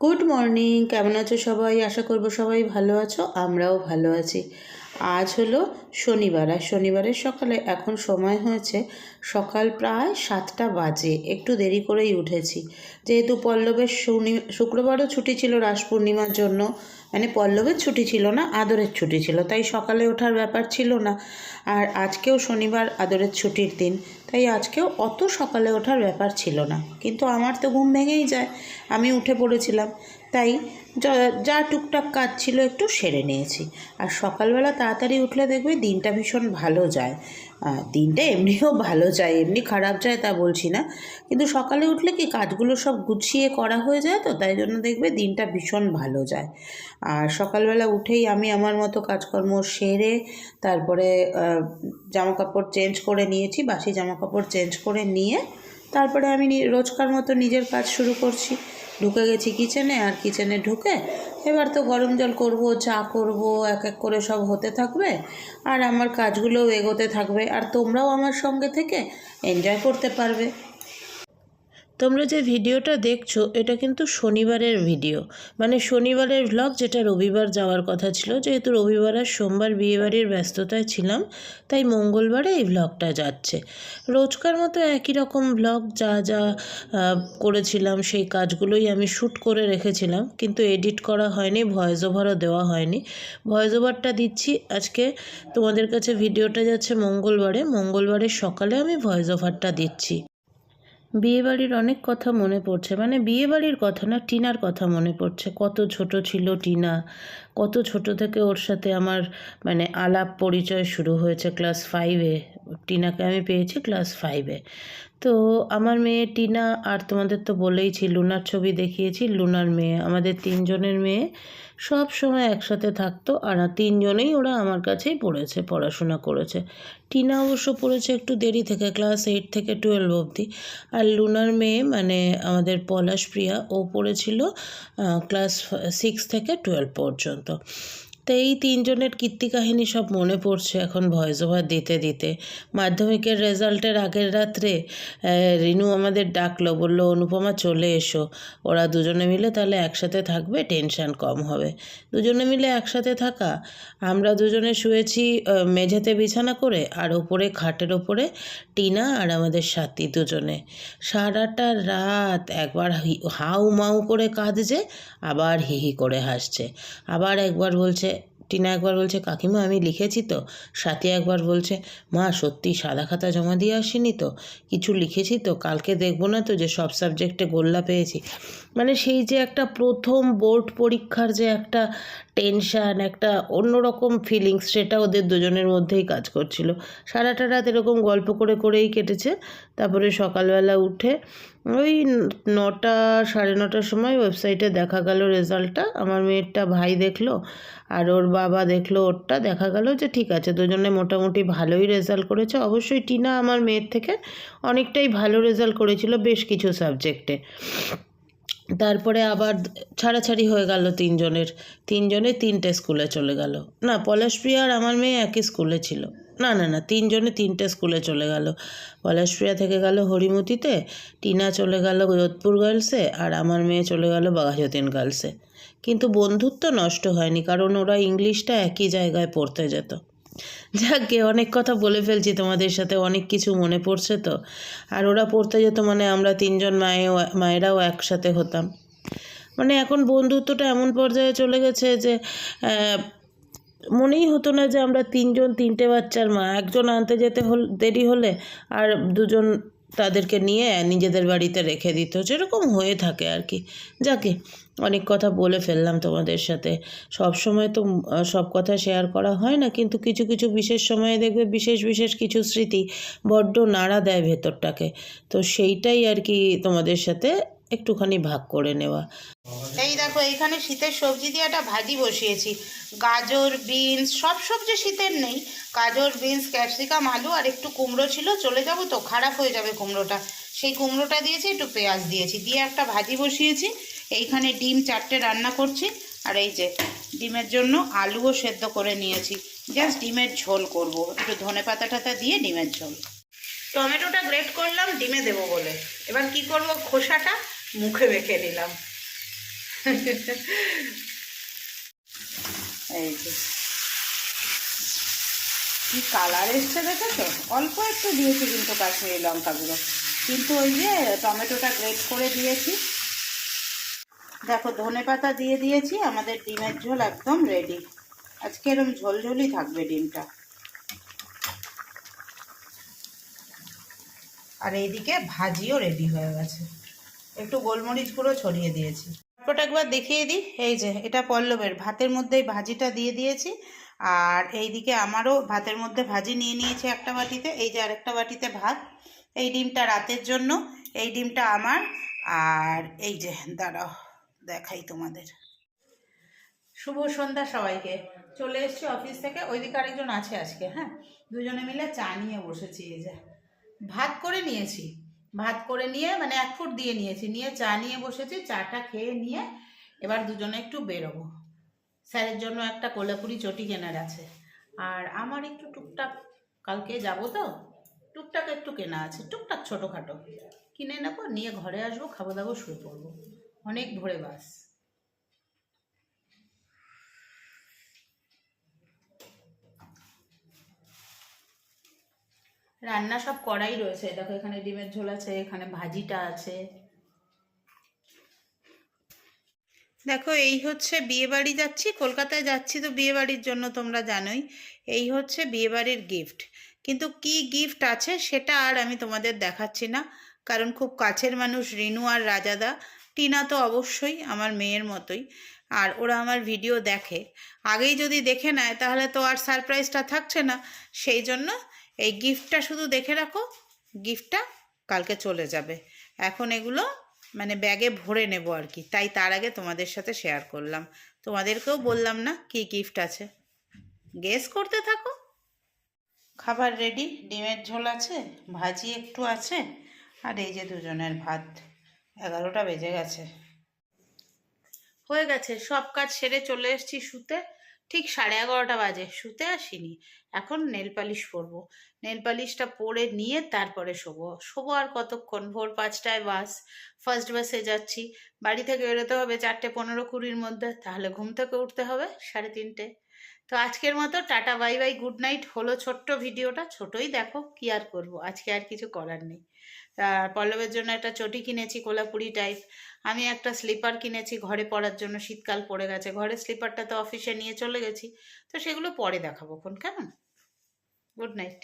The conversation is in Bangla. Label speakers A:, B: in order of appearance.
A: গুড মর্নিং কেমন আছো সবাই? আশা করব সবাই ভালো আছো আমরাও ভালো আছি। আজ হলো শনিবার আর শনিবারের সকালে এখন সময় হয়েছে সকাল প্রায় সাতটা বাজে। একটু দেরি করেই উঠেছি। যেহেতু পল্লবের শনি, শুক্রবারও ছুটি ছিল রাস পূর্ণিমার জন্য মানে পল্লবের ছুটি ছিল না, আদরের ছুটি ছিল, তাই সকালে ওঠার ব্যাপার ছিল না। আর আজকেও শনিবার আদরের ছুটির দিন, তাই আজকেও অত সকালে ওঠার ব্যাপার ছিল না। কিন্তু আমার তো ঘুম ভেঙেই যায়। আমি উঠে পড়েছিলাম। তাই যা- টুকটাক কাজ ছিল একটু সেরে নিয়েছি। আর সকালবেলা তাড়াতাড়ি উঠলে দেখবে দিনটা ভীষণ ভালো যায়। দিনটা এমনিও ভালো যায়, এমনি খারাপ যায় তা বলছি না। কিন্তু সকালে উঠলে কি কাজগুলো সব গুছিয়ে করা হয়ে যায় তো? তাই জন্য দেখবে দিনটা ভীষণ ভালো যায়। আর সকালবেলা উঠেই আমি আমার মতো কাজকর্ম সেরে তারপরে জামা কাপড় চেঞ্জ করে নিয়েছি, বাসি জামা কাপড় চেঞ্জ করে নিয়ে তারপরে আমি রোজকার মতো নিজের কাজ শুরু করছি। ঢুকে গেছি কিচেনে আর কিচেনে ঢুকে এবার তো গরম জল করব, চা করব, এক এক করে সব হতে থাকবে আর আমার কাজগুলোও এগোতে থাকবে। আর তোমরাও আমার সঙ্গে থেকে এনজয় করতে পারবে। তোমরা যে ভিডিওটা দেখছ, এটা কিন্তু শনিবারের ভিডিও। মানে শনিবারের ভ্লগ যেটা রবিবার যাওয়ার কথা ছিল, যেহেতু রবিবার আর সোমবার বিয়েবাড়ির ব্যস্ততায় ছিলাম, তাই মঙ্গলবারে এই ভ্লগটা যাচ্ছে। রোজকার মতো একই রকম ভ্লগ যা যা করেছিলাম, সেই কাজগুলোই আমি শ্যুট করে রেখেছিলাম, কিন্তু এডিট করা হয়নি ভয়েস ওভারও দেওয়া হয়নি। ভয়েস ওভারটা দিচ্ছি, আজকে তোমাদের কাছে ভিডিওটা যাচ্ছে মঙ্গলবারে। মঙ্গলবারের সকালে আমি ভয়েস ওভারটা দিচ্ছি। বিয়েবাড়ির অনেক কথা মনে পড়ছে। মানে বিয়েবাড়ির কথা না, টিনার কথা মনে পড়ছে। কত ছোট ছিল টিনা। কত ছোট থেকে ওর সাথে আমার মানে আলাপ পরিচয় শুরু হয়েছে ক্লাস ফাইভে টিনাকে আমি পেয়েছি ক্লাস ফাইভে তো আমার মেয়ে টিনা আর তোমাদের তো বলেইছি, লুনার ছবি দেখিয়েছি, লুনার মেয়ে। আমাদের তিনজনের মেয়ে সব সময় একসাথে থাকতো আর তিনজনেই ওরা আমার কাছেই পড়েছে, পড়াশোনা করেছে। টিনা অবশ্য পড়েছে একটু দেরি থেকে ক্লাস এইট থেকে টুয়েলভ অবধি। আর লুনার মেয়ে মানে আমাদের পলাশ প্রিয়া, ও পড়েছিল ক্লাস সিক্স থেকে টুয়েলভ পর্যন্ত। 的。তো এই তিনজনের কীর্তি কাহিনী সব মনে পড়ছে এখন ভয়েস ওভার দিতে দিতে। মাধ্যমিকের রেজাল্টের আগের রাত্রে রিনু আমাদের ডাকলো, বলল, অনুপমা, চলে এসো। ওরা দুজনে মিলে তাহলে একসাথে থাকবে, টেনশান কম হবে। দুজনে মিলে একসাথে থাকা। আমরা দুজনে শুয়েছি মেঝেতে বিছানা করে, আর ওপরে, খাটের ওপরে, টিনা আর আমাদের সাথী দুজনে। সারাটা রাত একবার হাউ মাউ করে কাঁদছে, আবার হি হি করে হাসছে। আবার একবার বলছে টিনা একবার বলছে, কাকিমা, আমি লিখেছি তো। সাথী একবার বলছে, মা, সত্যি সাদা খাতা জমা দিয়ে আসিনি তো? কিছু লিখেছি তো? কালকে দেখব না তো যে সব সাবজেক্টে গোল্লা পেয়েছি। মানে সেই যে একটা প্রথম বোর্ড পরীক্ষার যে একটা টেনশান, একটা অন্যরকম ফিলিংস, সেটা ওদের দুজনের মধ্যেই কাজ করছিল। সারাটা রাত এরকম গল্প করে করেই কেটেছে। তারপরে সকালবেলা উঠে ওই নটা, সাড়ে নটার সময় ওয়েবসাইটে দেখা গেল রেজাল্টটা আমার মেয়েরটা ভাই দেখল আর ওর বাবা দেখল, ওরটা দেখা গেল যে ঠিক আছে, দুজনে মোটামুটি ভালোই রেজাল্ট করেছে। অবশ্যই টিনা আমার মেয়ের থেকে অনেকটাই ভালো রেজাল্ট করেছিল বেশ কিছু সাবজেক্টে তারপরে আবার ছাড়াছাড়ি হয়ে গেল তিনজনের। তিনজনে তিনটে স্কুলে চলে গেল। না, পলাশপ্রিয়া আর আমার মেয়ে একই স্কুলে ছিল। না না না, তিনজনে তিনটে স্কুলে চলে গেল। পলাশপ্রিয়া থেকে গেল হরিমতিতে, টিনা চলে গেল যোধপুর গার্লসে, আর আমার মেয়ে চলে গেল বাঘাযতীন গার্লসে। কিন্তু বন্ধুত্ব নষ্ট হয়নি, কারণ ওরা ইংলিশটা একই জায়গায় পড়তে যেত। যাকে অনেক কথা বলে ফেলছি তোমাদের সাথে, অনেক কিছু মনে পড়ছে তো। আর ওরা পড়তে যেত মানে আমরা তিনজন মায়ে, মায়েরাও একসাথে হতাম। মানে এখন বন্ধুত্বটা এমন পর্যায়ে চলে গেছে যে মনেই হতো না যে আমরা তিনজন, তিনটে বাচ্চার মা, একজন আনতে যেতে হল, দেরি হলে আর দুজন তাদেরকে নিয়ে নিজেদের বাড়িতে রেখে দিত। যেরকম হয়ে থাকে আর কি। যাকে, অনেক কথা বলে ফেললাম তোমাদের সাথে। সব সময় তো সব কথা শেয়ার করা হয় না, কিন্তু কিছু কিছু বিশেষ সময়ে দেখবে বিশেষ বিশেষ কিছু স্মৃতি বড্ড নাড়া দেয় ভেতরটাকে। তো সেইটাই আর কি তোমাদের সাথে একটুখানি ভাগ করে নেওয়া। এই দেখো এইখানে শীতের সবজি দিয়ে একটা ভাজি বসিয়েছি। গাজর, বিনস, সব সবজি শীতের নেই। গাজর, বিনস, ক্যাপসিকাম, আলু আর একটু কুমড়ো ছিল, চলে যাব তো, খারাপ হয়ে যাবে কুমড়োটা। সেই কুমড়োটা দিয়েছি, একটু পেঁয়াজ দিয়েছি। দিয়ে একটা ভাজি বসিয়েছি। এইখানে ডিম চারটে রান্না করছি। আর এই যে, ডিমের জন্য আলুও সেদ্ধ করে নিয়েছি। জাস্ট ডিমের ঝোল করব। একটু ধনে পাতা টাতা দিয়ে ডিমের ঝোল। টমেটোটা গ্রেট করলাম, ডিমে দেবো বলে। এবার কি করব? খোসাটা মুখে মেখে নিলাম।
B: এই যে। কি কালার এসছে দেখেছ? অল্প একটু দিয়েছি কিন্তু কাশ্মীরি লঙ্কাগুলো কিন্তু ওই যে টমেটোটা গ্রেট করে দিয়েছি। দেখো, ধনে পাতা দিয়ে দিয়েছি, আমাদের ডিমের ঝোল একদম রেডি আজকে এরকম ঝোলঝোলই থাকবে ডিমটা। আর এইদিকে ভাজিও রেডি হয়ে গেছে। একটু গোলমরিচ গুঁড়ো ছড়িয়ে দিয়েছি। ওটা একবার দেখিয়ে দিই। এই যে, এটা পল্লবের। ভাতের মধ্যেই ভাজিটা দিয়ে দিয়েছি। আর এই দিকে আমারও ভাতের মধ্যে ভাজি নিয়ে নিয়েছি একটা বাটিতে। এই যে আরেকটা বাটিতে ভাত। এই ডিমটা রাতের জন্য। এই ডিমটা আমার। আর এই যে, দাঁড়াও, দেখাই তোমাদের। শুভ সন্ধ্যা সবাইকে। চলে এসেছি অফিস থেকে। ওইদিকে আরেকজন আছে আজকে হ্যাঁ? দুজনে মিলে চা নিয়ে বসেছি, এই যে। ভাত করে নিয়েছি। ভাত করে নিয়ে মানে এক ফুট দিয়ে নিয়েছি। নিয়ে চা নিয়ে বসেছি, চাটা খেয়ে নিয়ে এবার দুজনে একটু বেরোবো। স্যারের জন্য একটা কোলাপুরি চটি কেনার আছে। আর আমার একটু টুকটাক, কালকে যাব তো, টুকটাক একটু কেনা আছে, টুকটাক ছোটোখাটো। কিনে নেব, নিয়ে ঘরে আসব, খাব দাবো, শুয়ে পড়ব। অনেক ভোরে বাস। রান্না সব করাই রয়েছে। দেখো, এখানে ডিমের ঝোল আছে, এখানে ভাজিটা আছে। দেখো, এই হচ্ছে বিয়ে বাড়ি যাচ্ছি। কলকাতায় যাচ্ছি তো বিয়ে বাড়ির জন্য তোমরা জানোই। এই হচ্ছে বিয়ে বাড়ির গিফট কিন্তু কি গিফট আছে সেটা আর আমি তোমাদের দেখাচ্ছি না। কারণ খুব কাছের মানুষ রিনু আর রাজাদা। টিনা তো অবশ্যই আমার মেয়ের মতোই। আর ওরা আমার ভিডিও দেখে। আগেই যদি দেখে নেয়, তাহলে তো আর সারপ্রাইজটা থাকছে না। সেই জন্য এই গিফটটা শুধু দেখে রাখো গিফটটা কালকে চলে যাবে। এখন এগুলো মানে ব্যাগে ভরে নেব আর কি। তাই তার আগে তোমাদের সাথে শেয়ার করলাম। তোমাদেরকেও বললাম না কি গিফট আছে। গেস করতে থাকো। খাবার রেডি ডিমের ঝোল আছে? ভাজি একটু আছে? আর এই যে দুজনের ভাত। এগারোটা বেজে গেছে। হয়ে গেছে। সব কাজ সেরে চলে এসেছি শুতে। ঠিক সাড়ে এগারোটা বাজে। শুতে আসিনি। এখন নেল পালিশ পরবো নেল পালিশটা পরে নিয়ে তারপরে শোবো। শোবো আর কতক্ষণ? ভোর পাঁচটায় বাস। ফার্স্ট বাসে যাচ্ছি। বাড়ি থেকে বেরোতে হবে চারটে পনেরো কুড়ির মধ্যে। তাহলে ঘুম থেকে উঠতে হবে সাড়ে তিনটে। তো আজকের মতো tata, bye bye, good night. হলো ছোট্ট ভিডিওটা, ছোটই দেখো কি আর করব। আজকে আর কিছু করার নেই। পল্লবের জন্য একটা চটি কিনেছি, কোলাপুরি টাইপ আমি একটা স্লিপার কিনেছি ঘরে পড়ার জন্য, শীতকাল পড়ে গেছে। ঘরের স্লিপারটা তো অফিসে নিয়ে চলে গেছি। তো সেগুলো পরে দেখাবো কোন কেমন? Good night.